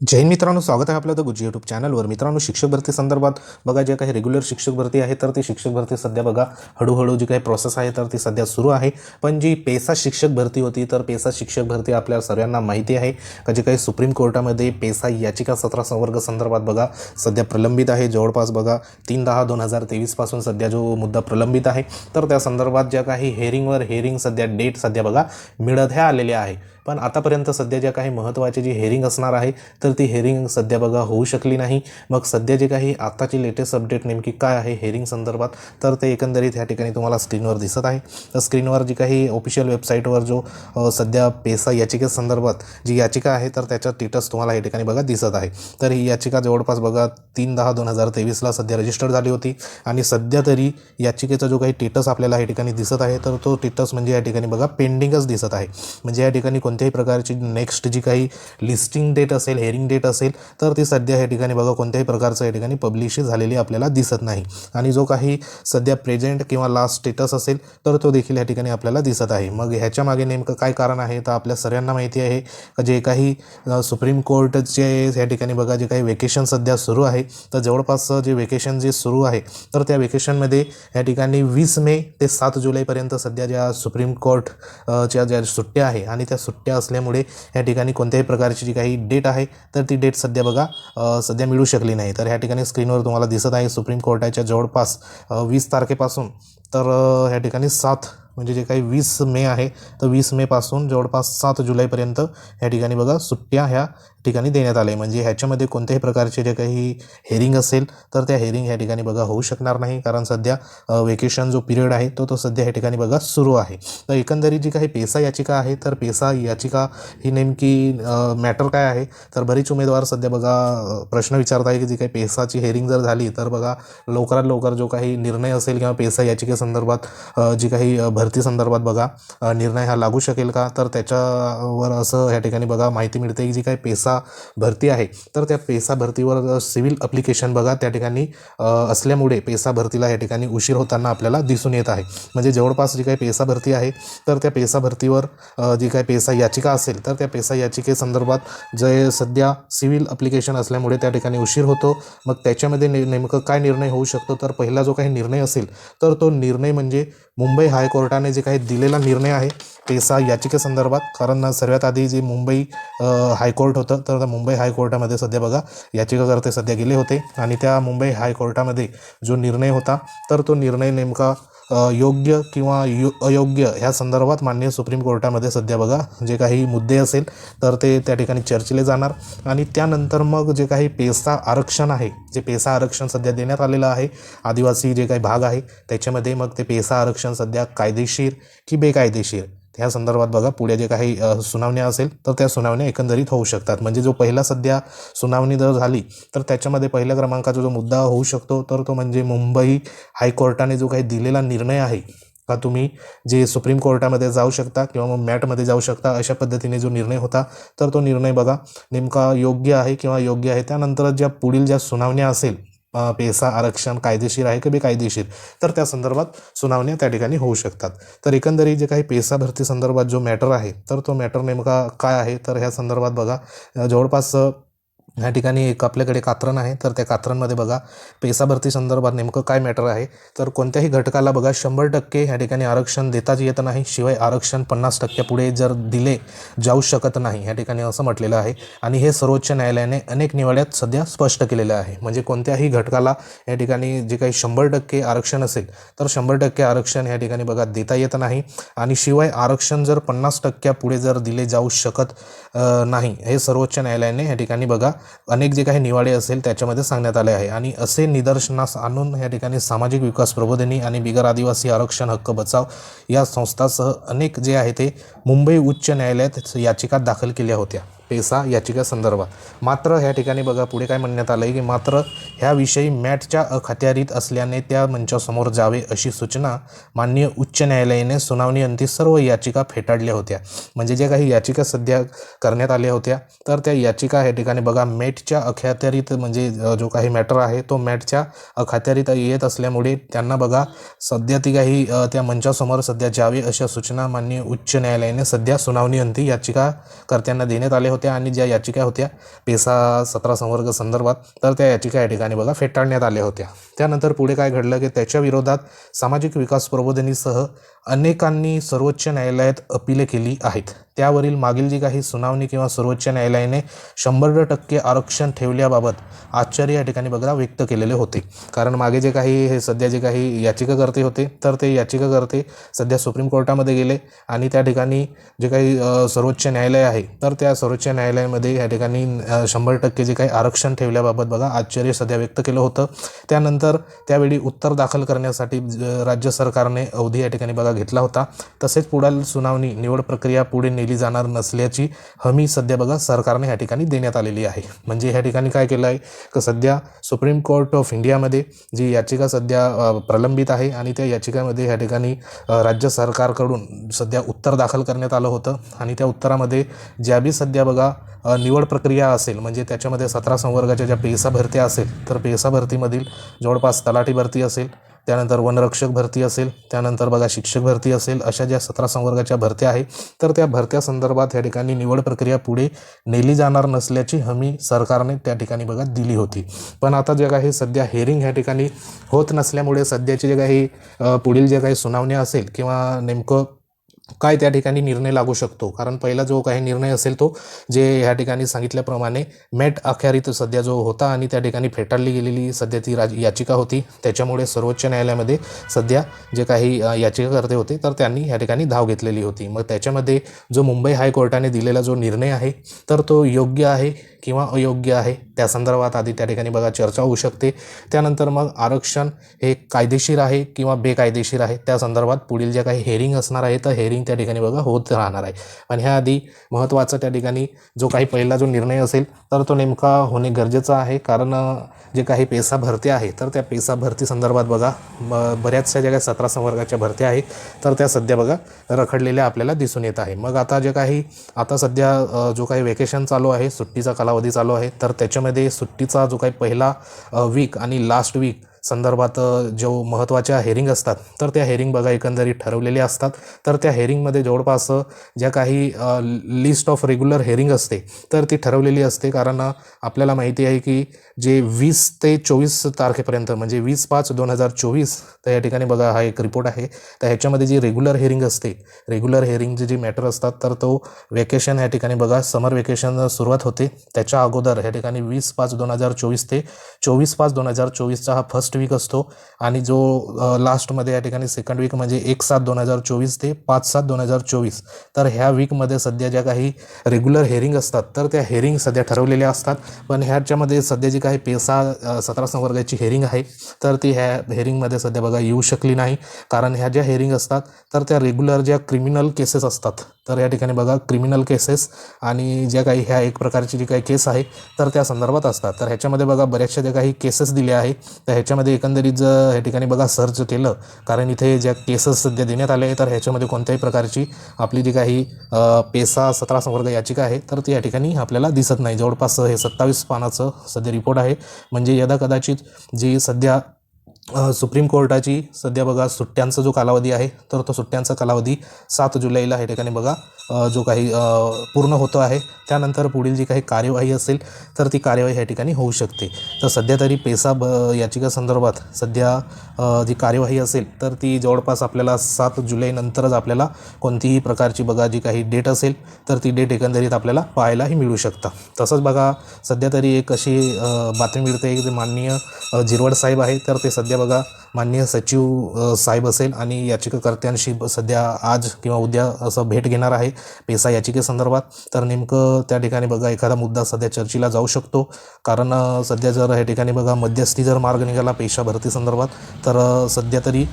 जैन मित्रांनो स्वागत आहे आपलं द गुजी यूट्यूब चॅनलवर मित्रांनो शिक्षक भरती संदर्भात बघा जे काही रेग्युलर शिक्षक भरती आहे तर ती शिक्षक भरती सध्या बघा हळूहळू जी काही प्रोसेस आहे तर ती सध्या सुरू आहे. पण जी पेसा शिक्षक भरती होती तर पेसा शिक्षक भरती आपल्या सर्वांना माहिती आहे का? जे काही सुप्रीम कोर्टामध्ये पेसा याचिका सतरा संवर्ग संदर्भात बघा सध्या प्रलंबित आहे. जवळपास बघा तीन दहा दोन हजार तेवीसपासून सध्या जो मुद्दा प्रलंबित आहे तर त्या संदर्भात ज्या काही हेअरिंगवर हेअरिंग सध्या डेट सध्या बघा मिळत ह्या आलेल्या आहे. पण आतापर्यंत सध्या ज्या काही महत्त्वाची जी हेअरिंग असणार आहे तर ती हेअरिंग सध्या बघा होऊ शकली नाही. मग सध्या जे काही आत्ताची लेटेस्ट अपडेट नेमकी काय आहे हेअरिंग संदर्भात तर ते एकंदरीत ह्या ठिकाणी तुम्हाला स्क्रीनवर दिसत आहे. तर स्क्रीनवर जी काही ऑफिशियल वेबसाईटवर जो सध्या पेसा याचिकेसंदर्भात जी याचिका आहे तर त्याचा स्टेटस तुम्हाला या ठिकाणी बघा दिसत आहे. तर ही याचिका जवळपास बघा तीन दहा दोन हजार तेवीसला सध्या रजिस्टर झाली होती. आणि सध्या तरी याचिकेचा जो काही टेटस आपल्याला या ठिकाणी दिसत आहे तर तो टेटस म्हणजे या ठिकाणी बघा पेंडिंगच दिसत आहे. म्हणजे या ठिकाणी कोणत्याही प्रकारची नेक्स्ट जी काही लिस्टिंग डेट असेल इन डेट असेल तर ती सध्या या ठिकाणी बघा कोणत्याही प्रकारचं या ठिकाणी पब्लिश झालेली आपल्याला दिसत नाही. आणि जो काही सध्या प्रेझेंट किंवा लास्ट स्टेटस असेल तर तो देखील या ठिकाणी आपल्याला दिसत आहे. मग ह्याच्या मागे नेमकं काय कारण आहे तर आपल्या सगळ्यांना माहिती आहे. जे काही सुप्रीम कोर्टचे या ठिकाणी बघा जे काही वेकेशन सध्या सुरू आहे तर जवळपास जे वेकेशन जे सुरू आहे तर त्या वेकेशनमध्ये या ठिकाणी वीस मे ते सात जुलैपर्यंत सध्या ज्या सुप्रीम कोर्ट च्या ज्या सुट्ट्या आहे आणि त्या सुट्ट्या असल्यामुळे या ठिकाणी कोणत्याही प्रकारची जी काही डेट आहे तर ती डेट सध्या बघा सध्या मिळू शकली नाही. तर ह्या ठिकाणी स्क्रीनवर तुम्हाला दिसत आहे सुप्रीम कोर्टाच्या जवळपास वीस तारखेपासून. तर ह्या ठिकाणी सात म्हणजे जे काही वीस मे आहे तर वीस मेपासून जवळपास सात जुलैपर्यंत ह्या ठिकाणी बघा सुट्ट्या ह्या ठिकाणी देण्यात आल्या. म्हणजे ह्याच्यामध्ये कोणत्याही प्रकारचे जे काही हेअरिंग असेल तर त्या हेअरिंग ह्या ठिकाणी बघा होऊ शकणार नाही. कारण सध्या वेकेशन जो पिरियड आहे तो तो सध्या ह्या ठिकाणी बघा सुरू आहे. तर एकंदरीत जी काही पेसा याचिका आहे तर पेसा याचिका ही नेमकी मॅटर काय आहे? तर बरीच उमेदवार सध्या बघा प्रश्न विचारत आहे की जी काही पेसाची हेअरिंग जर झाली तर बघा लवकरात लवकर जो काही निर्णय असेल किंवा पेसा याचिकेसंदर्भात जी काही भरती संदर्भात बघा निर्णय हा लागू शकेल का? तर त्याच्यावर असं ह्या ठिकाणी बघा माहिती मिळते की जी काही पेसा भरती आहे तर त्या पेसा भरतीवर सिव्हिल अप्लिकेशन बघा त्या ठिकाणी असल्यामुळे पेसा भरतीला या ठिकाणी उशीर होताना आपल्याला दिसून येत आहे. म्हणजे जवळपास जी काही पेसा भरती आहे तर त्या पेसा भरतीवर जी काही पेसा याचिका असेल तर त्या पेसा याचिकेसंदर्भात जे सध्या सिव्हिल अप्लिकेशन असल्यामुळे त्या ठिकाणी उशीर होतो. मग त्याच्यामध्ये ने नेमकं काय निर्णय होऊ शकतो? तर पहिला जो काही निर्णय असेल तर तो निर्णय म्हणजे मुंबई हायकोर्टाने जे काही दिलेला निर्णय आहे पेसा याचिकेसंदर्भात कारण सर्वात आधी जे मुंबई हायकोर्ट होतं तर मुंबई हायकोर्टामध्ये सध्या बघा याचिकाकर्ते सध्या गेले होते. आणि त्या मुंबई हायकोर्टामध्ये जो निर्णय होता तर तो निर्णय नेमका योग्य किंवा यो अयोग्य ह्या संदर्भात माननीय सुप्रीम कोर्टामध्ये सध्या बघा जे काही मुद्दे असेल तर ते त्या ठिकाणी चर्चेले जाणार. आणि त्यानंतर मग जे काही पेसा आरक्षण आहे जे पेसा आरक्षण सध्या देण्यात आलेलं आहे आदिवासी जे काही भाग आहे त्याच्यामध्ये मग ते पेसा आरक्षण सध्या कायदेशीर की बेकायदेशीर? त्या संदर्भात बघा पुढे जे काही सुनावण्या असेल तर त्या सुनावण्या एकंदरीत होऊ शकतात. म्हणजे जो पहिला सध्या सुनावणी जर झाली तर त्याच्यामध्ये पहिल्या क्रमांकाचा जो मुद्दा होऊ शकतो तर तो म्हणजे मुंबई हायकोर्टाने जो काही दिलेला निर्णय आहे का तुम्ही जे सुप्रीम कोर्टामध्ये जाऊ शकता किंवा मग मॅटमध्ये जाऊ शकता अशा पद्धतीने जो निर्णय होता तर तो निर्णय बघा नेमका योग्य आहे किंवा योग्य आहे. त्यानंतर ज्या पुढील ज्या सुनावण्या असेल पेसा आरक्षण कायदेशीर आहे की बेकायदेशीर? तर त्या संदर्भात सुनावण्या त्या ठिकाणी होऊ शकतात. तर एकंदरीत जे काही पेसा भरती संदर्भात जो मॅटर आहे तर तो मॅटर नेमका काय आहे? तर ह्या संदर्भात बघा. जवळपास ह्या ठिकाणी एक आपल्याकडे कात्रण आहे. तर त्या कात्रणमध्ये बघा पेसाभरती संदर्भात नेमकं काय मॅटर आहे? तर कोणत्याही घटकाला बघा शंभर टक्के ह्या ठिकाणी आरक्षण देताच येत नाही. शिवाय आरक्षण पन्नास टक्क्या पुढे जर दिले जाऊ शकत नाही ह्या ठिकाणी असं म्हटलेलं आहे. आणि हे सर्वोच्च न्यायालयाने अनेक निवाड्यात सध्या स्पष्ट केलेलं आहे. म्हणजे कोणत्याही घटकाला या ठिकाणी जे काही शंभर टक्के आरक्षण असेल तर शंभर टक्के आरक्षण ह्या ठिकाणी बघा देता येत नाही. आणि शिवाय आरक्षण जर पन्नास टक्क्या पुढे जर दिले जाऊ शकत नाही हे सर्वोच्च न्यायालयाने या ठिकाणी बघा अनेक जे काही निवाडे असेल त्याच्यामध्ये सांगण्यात आले आहे. आणि असे निदर्शनास आणून या ठिकाणी सामाजिक विकास प्रबोधिनी आणि बिगर आदिवासी आरक्षण हक्क बचाव या संस्थासह अनेक जे आहे ते मुंबई उच्च न्यायालयात याचिका दाखल केल्या होत्या. पेसा याचिका संदर्भात. मात्र ह्या ठिकाणी बघा पुढे काय म्हणण्यात आलं आहे की मात्र ह्याविषयी मॅटच्या अखत्यारीत असल्याने त्या मंचासमोर जावे अशी सूचना माननीय उच्च न्यायालयाने सुनावणीअंती सर्व याचिका फेटाळल्या होत्या. म्हणजे ज्या काही याचिका सध्या करण्यात आल्या होत्या तर त्या याचिका ह्या ठिकाणी बघा मॅटच्या अखत्यारीत म्हणजे जो काही मॅटर आहे तो मॅटच्या अखत्यारीत येत असल्यामुळे त्यांना बघा सध्या ती काही त्या मंचासमोर सध्या जावे अशा सूचना माननीय उच्च न्यायालयाने सध्या सुनावणीअंती याचिकाकर्त्यांना देण्यात आल्या होत्या. होत्या आणि ज्या याचिका होत्या पेसा सतरा संवर्ग संदर्भात तर त्या याचिका या ठिकाणी बघा फेटाळण्यात आल्या होत्या. त्यानंतर पुढे काय घडलं की त्याच्या विरोधात सामाजिक विकास प्रबोधिनीसह अनेकांनी सर्वोच्च न्यायालयात अपिले केली आहेत. त्यावरील मागील जी काही सुनावणी किंवा सर्वोच्च न्यायालयाने शंभर टक्के आरक्षण ठेवल्याबाबत आश्चर्य या ठिकाणी बघा व्यक्त केलेले होते. कारण मागे जे काही हे सध्या जे काही याचिकाकर्ते होते तर ते याचिकाकर्ते सध्या सुप्रीम कोर्टामध्ये गेले आणि त्या ठिकाणी जे काही सर्वोच्च न्यायालय आहे तर त्या सर्वोच्च न्यायालयामध्ये या ठिकाणी शंभर टक्के जे काही आरक्षण ठेवल्याबाबत बघा आश्चर्य सध्या व्यक्त केलं होतं. त्यानंतर त्यावेळी उत्तर दाखल करण्यासाठी राज्य सरकारने अवधी या ठिकाणी बघा घेतला होता. तसेच पुढील सुनावणी निवड प्रक्रिया पुढे नेली जाणार नसल्याची हमी सध्या बघा सरकारने ह्या ठिकाणी देण्यात आलेली आहे. म्हणजे ह्या ठिकाणी काय केलं आहे की सध्या सुप्रीम कोर्ट ऑफ इंडियामध्ये जी याचिका सध्या प्रलंबित आहे आणि त्या याचिकामध्ये ह्या ठिकाणी राज्य सरकारकडून सध्या उत्तर दाखल करण्यात आलं होतं आणि त्या उत्तरामध्ये ज्या बी सध्या बघा निवड प्रक्रिया असेल म्हणजे त्याच्यामध्ये सतरा संवर्गाच्या ज्या पेसा भरत्या असेल तर पेसा भरतीमधील जवळपास तलाठी भरती असेल त्यानंतर वनरक्षक भरती असेल त्यानंतर बघा शिक्षक भरती असेल अशा ज्या सतरा संवर्गाच्या भरत्या आहे तर त्या भरत्या संदर्भात या ठिकाणी निवड प्रक्रिया पुढे नेली जाणार नसल्याची हमी सरकारने त्या ठिकाणी बघा दिली होती. पण आता जे काही सध्या हेअरिंग ह्या ठिकाणी होत नसल्यामुळे सध्याची जे काही पुढील जे काही सुनावण्या असेल किंवा नेमकं काय त्या ठिकाणी निर्णय लागू शकतो? कारण पहिला जो काही निर्णय असेल तो जे ह्या ठिकाणी सांगितल्याप्रमाणे मेट अखेरीत सध्या जो होता आणि त्या ठिकाणी फेटाळली गेलेली सध्या ती राज याचिका होती. त्याच्यामुळे सर्वोच्च न्यायालयामध्ये सध्या जे काही याचिकाकर्ते होते तर त्यांनी ह्या ठिकाणी धाव घेतलेली होती. मग त्याच्यामध्ये जो मुंबई हायकोर्टाने दिलेला जो निर्णय आहे तर तो योग्य आहे किंवा अयोग्य आहे? त्या संदर्भात आधी त्या ठिकाणी बघा चर्चा होऊ शकते. त्यानंतर मग आरक्षण हे कायदेशीर आहे किंवा बेकायदेशीर आहे? त्या संदर्भात पुढील जे काही हेअरिंग असणार आहे तर हेरिंग हेअरिंग त्या ठिकाणी बघा होत राहणार आहे. पण ह्याआधी महत्त्वाचा त्या ठिकाणी जो काही पहिला जो निर्णय असेल तर तो नेमका होणे गरजेचं आहे. कारण जे काही पेसा भरती आहे तर त्या पेसा भरती संदर्भात बघा बऱ्याचशा ज्या काही सतरा संवर्गाच्या भरत्या आहेत तर त्या सध्या बघा रखडलेल्या आपल्याला दिसून येत आहे. मग आता जे काही आता सध्या जो काही वेकेशन चालू आहे सुट्टीचा कालावधी चालू आहे तर त्याच्यामध्ये सुट्टीचा जो काही पहिला वीक आणि लास्ट वीक संदर्भात जो महत्त्वाच्या हेअरिंग असतात तर त्या हेअरिंग बघा एकंदरीत ठरवलेल्या असतात. तर त्या हेअरिंगमध्ये जवळपास ज्या काही लिस्ट ऑफ रेग्युलर हेअरिंग असते तर ती ठरवलेली असते. कारण आपल्याला माहिती आहे की जे वीस ते चोवीस तारखेपर्यंत म्हणजे वीस पाच दोन हजार चोवीस तर या ठिकाणी बघा हा एक रिपोर्ट आहे. तर ह्याच्यामध्ये जी रेग्युलर हेअरिंग असते रेग्युलर हेअरिंगचे जे मॅटर असतात तर तो वेकेशन या ठिकाणी बघा समर वेकेशन सुरुवात होते. त्याच्या अगोदर ह्या ठिकाणी वीस पाच दोन हजार चोवीस ते चोवीस पाच दोन हजार चोवीसचा हा फर्स्ट वीक असतो. आणि जो लास्टमध्ये या ठिकाणी सेकंड वीक म्हणजे एक सात दोन हजार चोवीस ते पाच सात दोन हजार चोवीस. तर ह्या वीकमध्ये सध्या ज्या काही रेग्युलर हेअरिंग असतात तर त्या हेअरिंग सध्या ठरवलेल्या असतात. पण ह्याच्यामध्ये सध्या जी काही पेसा सतरा संवर्गाची हेअरिंग आहे तर ती ह्या हेअरिंगमध्ये सध्या बघा येऊ शकली नाही. कारण ह्या ज्या हेअरिंग असतात तर त्या रेग्युलर ज्या क्रिमिनल केसेस असतात तर या ठिकाणी बघा क्रिमिनल केसेस आणि ज्या काही ह्या एक प्रकारची जी काही केस आहे तर त्या संदर्भात असतात. तर ह्याच्यामध्ये बघा बऱ्याचशा ज्या काही केसेस दिल्या आहे तर ह्याच्यामध्ये एकंदरीत जर ह्या ठिकाणी बघा सर्च केलं कारण इथे ज्या केसेस सध्या देण्यात आले तर ह्याच्यामध्ये कोणत्याही प्रकारची आपली जी काही पेसा सतरा संवर्ग याचिका आहे तर ती या ठिकाणी आपल्याला दिसत नाही. जवळपास हे सत्तावीस पानाचं सध्या रिपोर्ट आहे. म्हणजे यदा कदाचित जी सध्या सुप्रीम कोर्टाची सध्या बघा सुट्ट्यांचा जो कालावधी आहे तर तो सुट्ट्यांचा कालावधी सात जुलैला ह्या ठिकाणी बघा जो काही पूर्ण होतो आहे त्यानंतर पुढील जी काही कार्यवाही असेल तर ती कार्यवाही या ठिकाणी होऊ शकते. तर सध्या तरी पेसा ब याचिका संदर्भात सध्या जी कार्यवाही असेल तर ती जवळपास आपल्याला सात जुलैनंतरच आपल्याला कोणतीही प्रकारची बघा जी काही डेट असेल तर ती डेट एकंदरीत आपल्याला पाहायलाही मिळू शकतं. तसंच बघा सध्या तरी एक अशी बातमी मिळते की जे माननीय जिरवड साहेब आहे तर ते सध्या सध्या बघा माननीय सचिव साहेब असेल आणि याचिकाकर्त्यांशी सध्या आज किंवा उद्या असं भेट घेणार आहे पेसा याचिकेसंदर्भात. तर नेमकं त्या ठिकाणी बघा एखादा मुद्दा सध्या चर्चेला जाऊ शकतो. कारण सध्या जर या ठिकाणी बघा मध्यस्थी जर मार्ग निघाला पेशा भरती संदर्भात तर सध्या तरी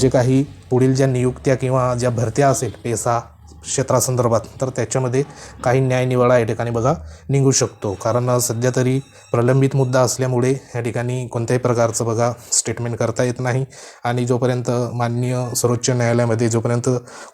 जे काही पुढील ज्या नियुक्त्या किंवा ज्या भरत्या असेल पेसा क्षेत्रासंदर्भात तर त्याच्यामध्ये काही न्यायनिवाडा या ठिकाणी बघा निघू शकतो. कारण सध्या तरी प्रलंबित मुद्दा असल्यामुळे या ठिकाणी कोणत्याही प्रकारचं बघा स्टेटमेंट करता येत नाही. आणि जोपर्यंत माननीय सर्वोच्च न्यायालयामध्ये जोपर्यंत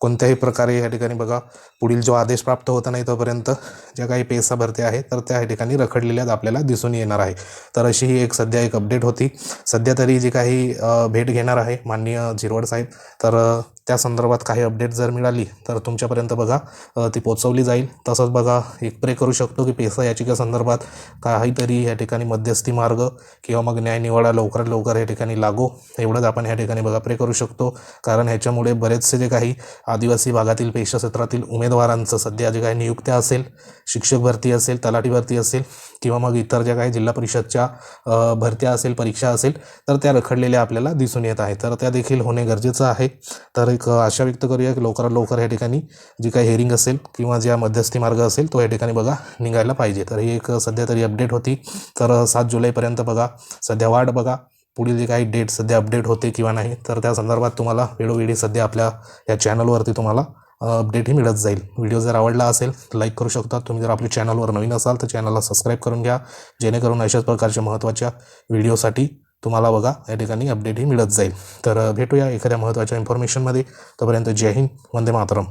कोणत्याही प्रकारे या ठिकाणी बघा पुढील जो आदेश प्राप्त होत नाही तोपर्यंत ज्या काही पेसा भरत्या आहेत तर त्या ठिकाणी रखडलेल्या आपल्याला दिसून येणार आहे. तर अशी ही एक सध्या एक अपडेट होती. सध्या तरी जी काही भेट घेणार आहे माननीय झिरवड साहेब तर त्या संदर्भात काही अपडेट जर मिळाली तर तुमच्यापर्यंत तुमच्यापर्यंत बघा ती पोचवली जाईल. तसंच बघा एक प्रे करू शकतो की पेसा याचिका संदर्भात काहीतरी या ठिकाणी मध्यस्थी मार्ग किंवा मग न्यायनिवाडा लवकरात लवकर या ठिकाणी लागो. एवढंच आपण या ठिकाणी बघा प्रे करू शकतो. कारण ह्याच्यामुळे बरेचसे जे काही आदिवासी भागातील पेशा क्षेत्रातील उमेदवारांचं सध्या जे काही नियुक्त्या असेल शिक्षक भरती असेल तलाठी भरती असेल किंवा मग इतर ज्या काही जिल्हा परिषदच्या भरत्या असेल परीक्षा असेल तर त्या रखडलेल्या आपल्याला दिसून येत आहे तर त्या देखील होणे गरजेचं आहे. तर एक आशा व्यक्त करूया की लवकरात लवकर या ठिकाणी जी काही हेरिंग असेल किंवा ज्या मध्यस्थी मार्ग असेल तो या ठिकाणी बघा निघायला पाहिजे. तर ही एक सध्या तरी अपडेट होती. तर सात जुलैपर्यंत बघा. सध्या वाट बघा. पुढील जे काही डेट सध्या अपडेट होते किंवा नाही तर त्या संदर्भात तुम्हाला वेळोवेळी सध्या आपल्या या चॅनलवरती तुम्हाला अपडेटही मिळत जाईल. व्हिडिओ जर आवडला असेल तर लाईक करू शकता. तुम्ही जर आपल्या चॅनलवर नवीन असाल तर चॅनलला सबस्क्राईब करून घ्या. जेणेकरून अशाच प्रकारच्या महत्त्वाच्या व्हिडिओसाठी तुम्हाला बघा या ठिकाणी अपडेटही मिळत जाईल. तर भेटूया एखाद्या महत्त्वाच्या इन्फॉर्मेशनमध्ये तोपर्यंत जय हिंद वंदे मातरम.